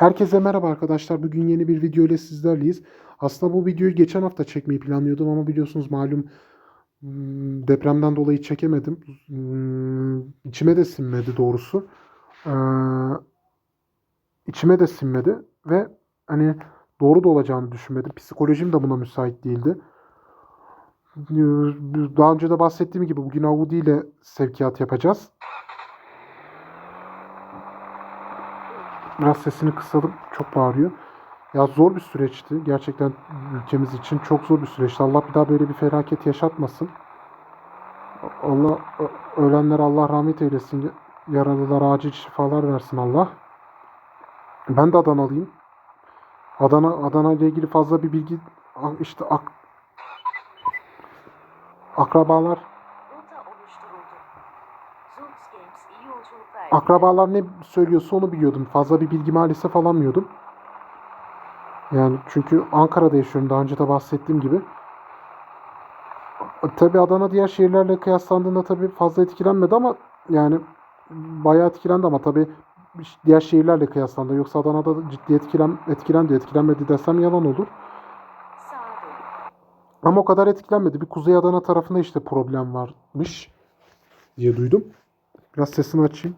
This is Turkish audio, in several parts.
Herkese merhaba arkadaşlar. Bugün yeni bir video ile sizlerleyiz. Aslında bu videoyu geçen hafta çekmeyi planlıyordum ama biliyorsunuz malum hmm, depremden dolayı çekemedim. Hmm, İçime de sinmedi doğrusu. Ee, içime de sinmedi ve hani doğru da olacağını düşünmedim. Psikolojim de buna müsait değildi. Ee, Daha önce de bahsettiğim gibi bugün Audi ile sevkiyat yapacağız. Biraz sesini kısalım. Çok bağırıyor. Ya zor bir süreçti. Gerçekten ülkemiz için çok zor bir süreçti. Allah bir daha böyle bir felaket yaşatmasın. Allah ölenler Allah rahmet eylesin. Yaralılara acil şifalar versin Allah. Ben de Adanalıyım. Adana Adana ile ilgili fazla bir bilgi işte ak, akrabalar Akrabalar ne söylüyorsa onu biliyordum. Fazla bir bilgi maalesef alamıyordum. Yani çünkü Ankara'da yaşıyorum daha önce de bahsettiğim gibi. Tabi Adana diğer şehirlerle kıyaslandığında tabi fazla etkilenmedi ama yani bayağı etkilendi ama tabi diğer şehirlerle kıyaslandı. Yoksa Adana'da ciddi etkilen, etkilendi. Etkilenmedi desem yalan olur. Ama o kadar etkilenmedi. Bir Kuzey Adana tarafında işte problem varmış diye duydum. Biraz sesimi açayım.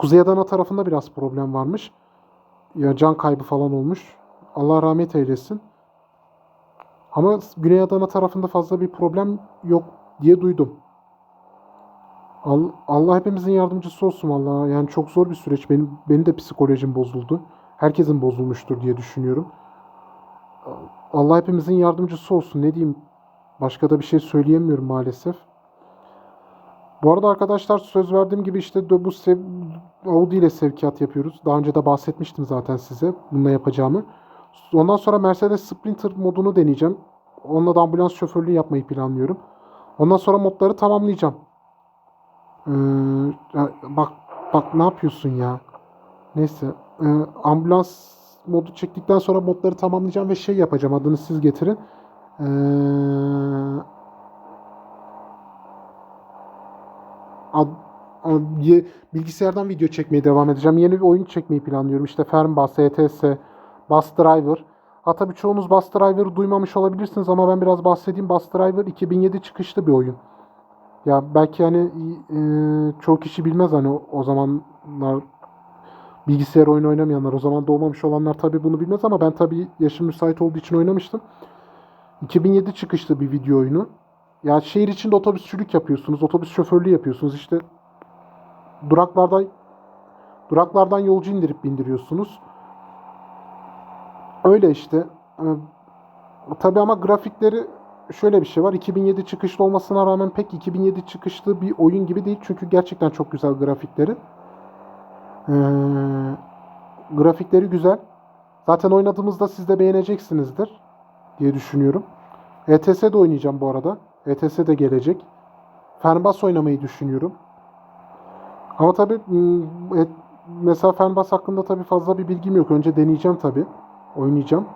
Kuzey Adana tarafında biraz problem varmış. Ya can kaybı falan olmuş. Allah rahmet eylesin. Ama Güney Adana tarafında fazla bir problem yok diye duydum. Al- Allah hepimizin yardımcısı olsun valla. Yani çok zor bir süreç. Benim benim de psikolojim bozuldu. Herkesin bozulmuştur diye düşünüyorum. Allah hepimizin yardımcısı olsun. Ne diyeyim? Başka da bir şey söyleyemiyorum maalesef. Bu arada arkadaşlar söz verdiğim gibi işte bu sev Audi ile sevkiyat yapıyoruz. Daha önce de bahsetmiştim zaten size bununla yapacağımı. Ondan sonra Mercedes Sprinter modunu deneyeceğim. Onunla da ambulans şoförlüğü yapmayı planlıyorum. Ondan sonra modları tamamlayacağım. Ee, bak bak ne yapıyorsun ya? Neyse. Ee, ambulans modu çektikten sonra modları tamamlayacağım ve şey yapacağım. Adını siz getirin. Ee, bilgisayardan video çekmeye devam edeceğim. Yeni bir oyun çekmeyi planlıyorum. İşte Fernbus, ETS, Bus Driver. Ha tabii çoğunuz Bus Driver'ı duymamış olabilirsiniz ama ben biraz bahsedeyim. Bus Driver 2007 çıkışlı bir oyun. Ya belki hani e, çoğu kişi bilmez hani o, zamanlar bilgisayar oyunu oynamayanlar, o zaman doğmamış olanlar tabii bunu bilmez ama ben tabii yaşım müsait olduğu için oynamıştım. 2007 çıkışlı bir video oyunu. Ya şehir içinde otobüsçülük yapıyorsunuz, otobüs şoförlüğü yapıyorsunuz. İşte duraklardan duraklardan yolcu indirip bindiriyorsunuz. Öyle işte. Ee, tabii ama grafikleri şöyle bir şey var. 2007 çıkışlı olmasına rağmen pek 2007 çıkışlı bir oyun gibi değil. Çünkü gerçekten çok güzel grafikleri. Ee, grafikleri güzel. Zaten oynadığımızda siz de beğeneceksinizdir diye düşünüyorum. ETS'de oynayacağım bu arada. ETS de gelecek. Fernbus oynamayı düşünüyorum. Ama tabii hmm, et- mesela Fernbus hakkında tabii fazla bir bilgim yok. Önce deneyeceğim tabii. Oynayacağım.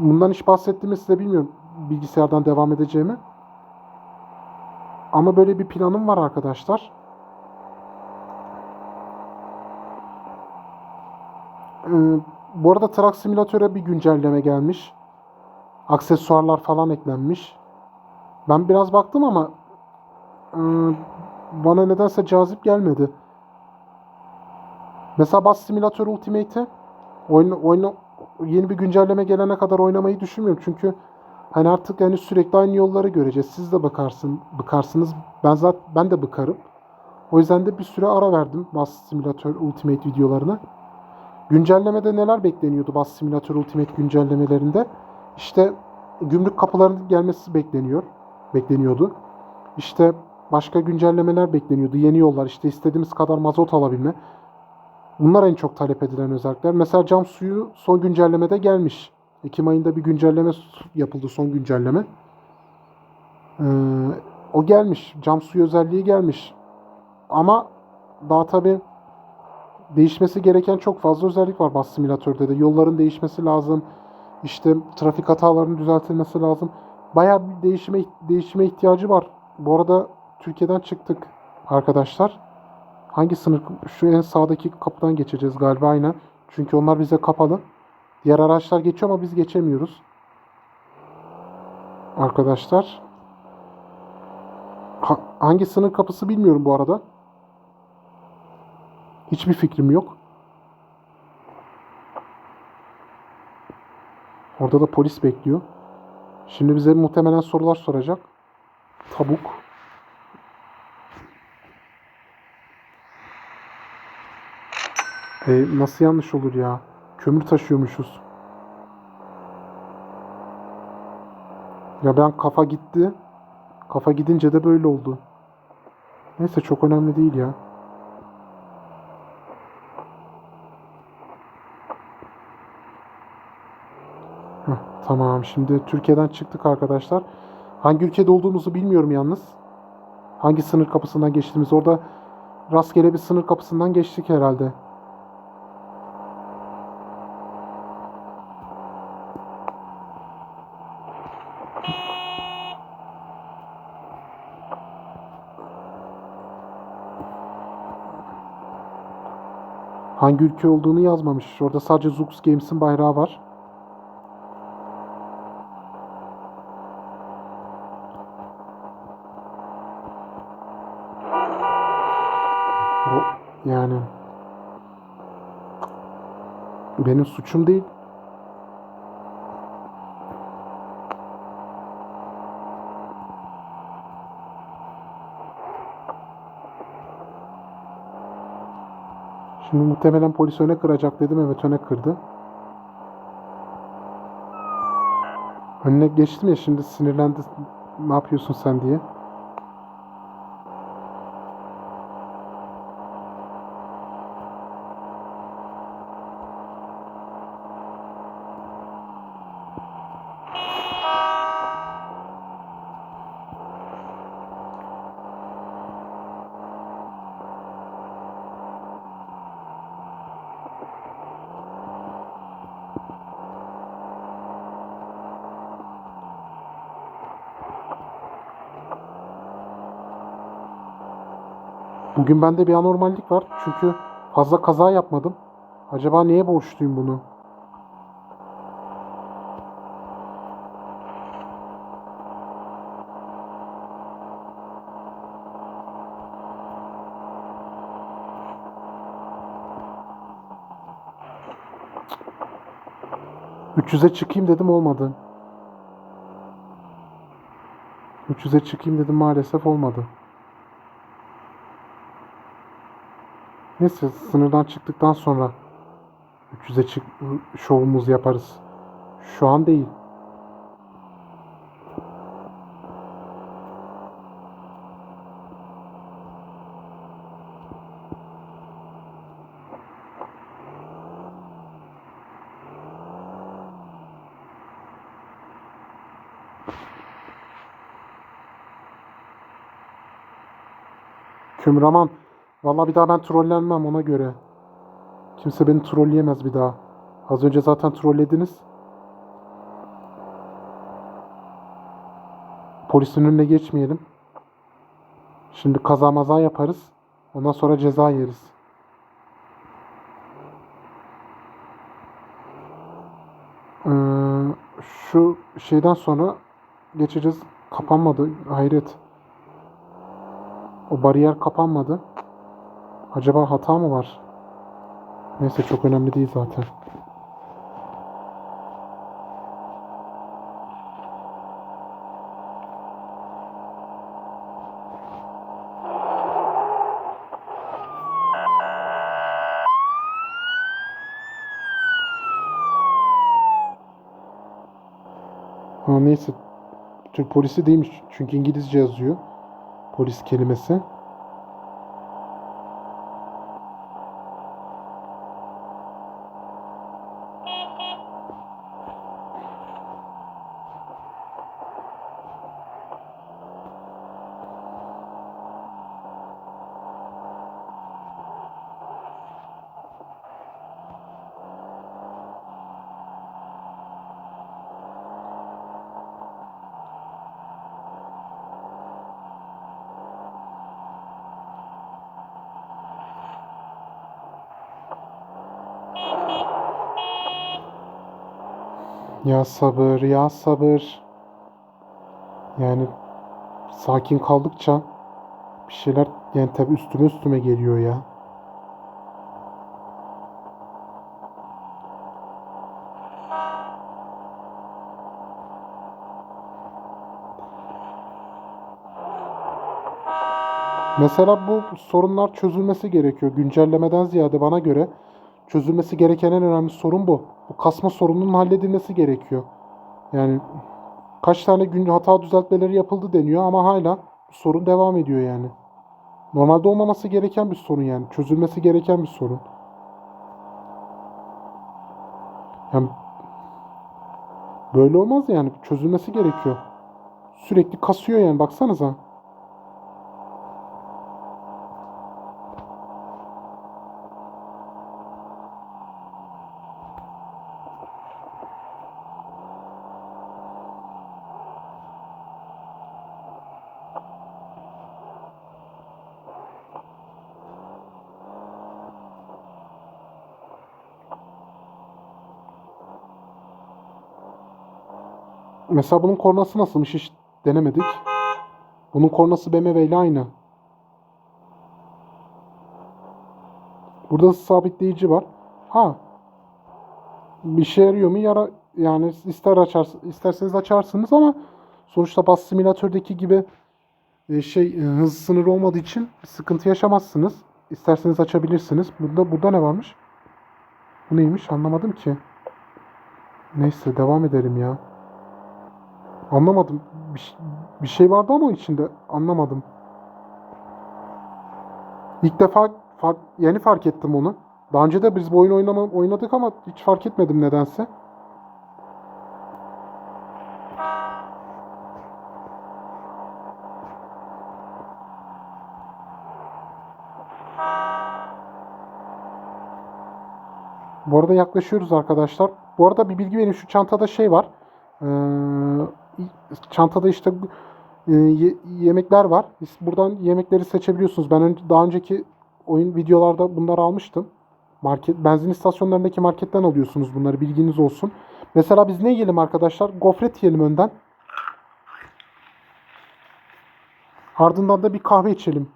Bundan hiç bahsettiğimi size bilmiyorum. Bilgisayardan devam edeceğimi. Ama böyle bir planım var arkadaşlar. Ee, bu arada Truck Simulator'a bir güncelleme gelmiş. Aksesuarlar falan eklenmiş. Ben biraz baktım ama e, bana nedense cazip gelmedi. Mesela Bus Simulator Ultimate'e oyun, oyunu yeni bir güncelleme gelene kadar oynamayı düşünmüyorum. Çünkü hani artık yani sürekli aynı yolları göreceğiz. Siz de bakarsın, bıkarsınız. Ben zaten ben de bıkarım. O yüzden de bir süre ara verdim Bus Simulator Ultimate videolarına. Güncellemede neler bekleniyordu Bus Simulator Ultimate güncellemelerinde? İşte gümrük kapılarının gelmesi bekleniyor. Bekleniyordu. İşte başka güncellemeler bekleniyordu. Yeni yollar, işte istediğimiz kadar mazot alabilme. Bunlar en çok talep edilen özellikler. Mesela cam suyu son güncellemede gelmiş. Ekim ayında bir güncelleme yapıldı, son güncelleme. Ee, o gelmiş. Cam suyu özelliği gelmiş. Ama daha tabii değişmesi gereken çok fazla özellik var Bus Simülatör'de de. Yolların değişmesi lazım. İşte trafik hatalarının düzeltilmesi lazım. Bayağı bir değişime değişime ihtiyacı var. Bu arada Türkiye'den çıktık arkadaşlar. Hangi sınır? Şu en sağdaki kapıdan geçeceğiz galiba aynen. Çünkü onlar bize kapalı. Diğer araçlar geçiyor ama biz geçemiyoruz. Arkadaşlar. Ha- hangi sınır kapısı bilmiyorum bu arada. Hiçbir fikrim yok. Orada da polis bekliyor. Şimdi bize muhtemelen sorular soracak. Tabuk. E, nasıl yanlış olur ya? Kömür taşıyormuşuz. Ya ben kafa gitti. Kafa gidince de böyle oldu. Neyse çok önemli değil ya. Tamam şimdi Türkiye'den çıktık arkadaşlar. Hangi ülkede olduğumuzu bilmiyorum yalnız. Hangi sınır kapısından geçtiğimiz orada rastgele bir sınır kapısından geçtik herhalde. Hangi ülke olduğunu yazmamış. Orada sadece Zux Games'in bayrağı var. O yani benim suçum değil. Şimdi muhtemelen polis öne kıracak dedim. Evet öne kırdı. Önüne geçtim ya şimdi sinirlendi. Ne yapıyorsun sen diye. Bugün bende bir anormallik var. Çünkü fazla kaza yapmadım. Acaba neye borçluyum bunu? Cık. 300'e çıkayım dedim olmadı. 300'e çıkayım dedim maalesef olmadı. Neyse sınırdan çıktıktan sonra 300'e çık şovumuzu yaparız. Şu an değil. Kümraman. Vallahi bir daha ben trollenmem ona göre. Kimse beni trolleyemez bir daha. Az önce zaten trollediniz. Polisin önüne geçmeyelim. Şimdi kaza maza yaparız. Ondan sonra ceza yeriz. Ee, şu şeyden sonra geçeceğiz. Kapanmadı. Hayret. O bariyer kapanmadı. Acaba hata mı var? Neyse çok önemli değil zaten. Ha neyse. Türk polisi değilmiş. Çünkü İngilizce yazıyor. Polis kelimesi. Ya sabır, ya sabır. Yani sakin kaldıkça bir şeyler yani tabii üstüme üstüme geliyor ya. Mesela bu sorunlar çözülmesi gerekiyor. Güncellemeden ziyade bana göre çözülmesi gereken en önemli sorun bu. Bu kasma sorununun halledilmesi gerekiyor. Yani kaç tane gün hata düzeltmeleri yapıldı deniyor ama hala sorun devam ediyor yani. Normalde olmaması gereken bir sorun yani. Çözülmesi gereken bir sorun. Yani böyle olmaz yani. Çözülmesi gerekiyor. Sürekli kasıyor yani baksanıza. Mesela bunun kornası nasılmış hiç denemedik. Bunun kornası BMW ile aynı. Burada sabitleyici var. Ha. Bir şey yarıyor mu? Yara yani ister açar isterseniz açarsınız ama sonuçta bas simülatördeki gibi e, şey e, hız sınırı olmadığı için sıkıntı yaşamazsınız. İsterseniz açabilirsiniz. Burada burada ne varmış? Bu neymiş? Anlamadım ki. Neyse devam edelim ya. Anlamadım. Bir, bir şey vardı ama içinde anlamadım. İlk defa fark, yeni fark ettim onu. Daha önce de biz bu oyunu oynama, oynadık ama hiç fark etmedim nedense. Bu arada yaklaşıyoruz arkadaşlar. Bu arada bir bilgi vereyim. Şu çantada şey var. Ee, çantada işte e, ye- yemekler var. Biz buradan yemekleri seçebiliyorsunuz. Ben önce, daha önceki oyun videolarda bunları almıştım. Market, benzin istasyonlarındaki marketten alıyorsunuz bunları. Bilginiz olsun. Mesela biz ne yiyelim arkadaşlar? Gofret yiyelim önden. Ardından da bir kahve içelim.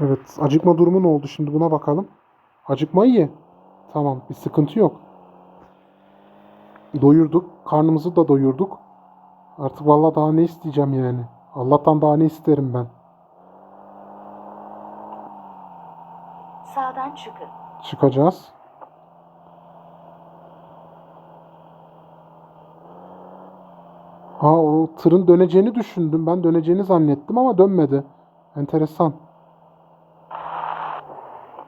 Evet. Acıkma durumu ne oldu şimdi buna bakalım. Acıkma iyi. Tamam. Bir sıkıntı yok. Doyurduk. Karnımızı da doyurduk. Artık vallahi daha ne isteyeceğim yani. Allah'tan daha ne isterim ben. Sağdan çıkın. Çıkacağız. Ha o tırın döneceğini düşündüm. Ben döneceğini zannettim ama dönmedi. Enteresan.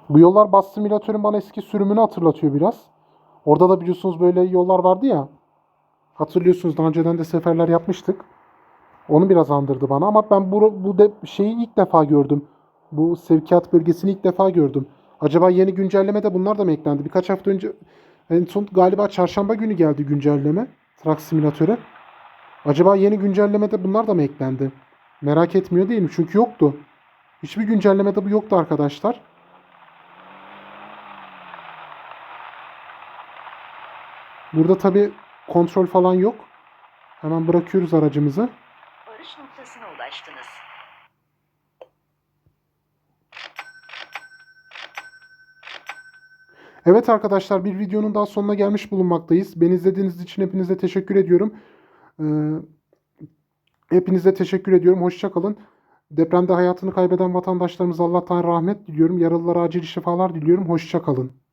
Bu yollar Bus Simülatör'ün bana eski sürümünü hatırlatıyor biraz. Orada da biliyorsunuz böyle yollar vardı ya. Hatırlıyorsunuz daha önceden de seferler yapmıştık. Onu biraz andırdı bana ama ben bu, bu de, şeyi ilk defa gördüm. Bu sevkiyat bölgesini ilk defa gördüm. Acaba yeni güncellemede bunlar da mı eklendi? Birkaç hafta önce en son galiba çarşamba günü geldi güncelleme Truck Simülatör'e. Acaba yeni güncellemede bunlar da mı eklendi? Merak etmiyor değilim çünkü yoktu. Hiçbir güncellemede bu yoktu arkadaşlar. Burada tabi kontrol falan yok. Hemen bırakıyoruz aracımızı. Varış noktasına ulaştınız. Evet arkadaşlar bir videonun daha sonuna gelmiş bulunmaktayız. Beni izlediğiniz için hepinize teşekkür ediyorum. Ee, hepinize teşekkür ediyorum. Hoşçakalın. Depremde hayatını kaybeden vatandaşlarımıza Allah'tan rahmet diliyorum. Yaralılara acil şifalar diliyorum. Hoşçakalın.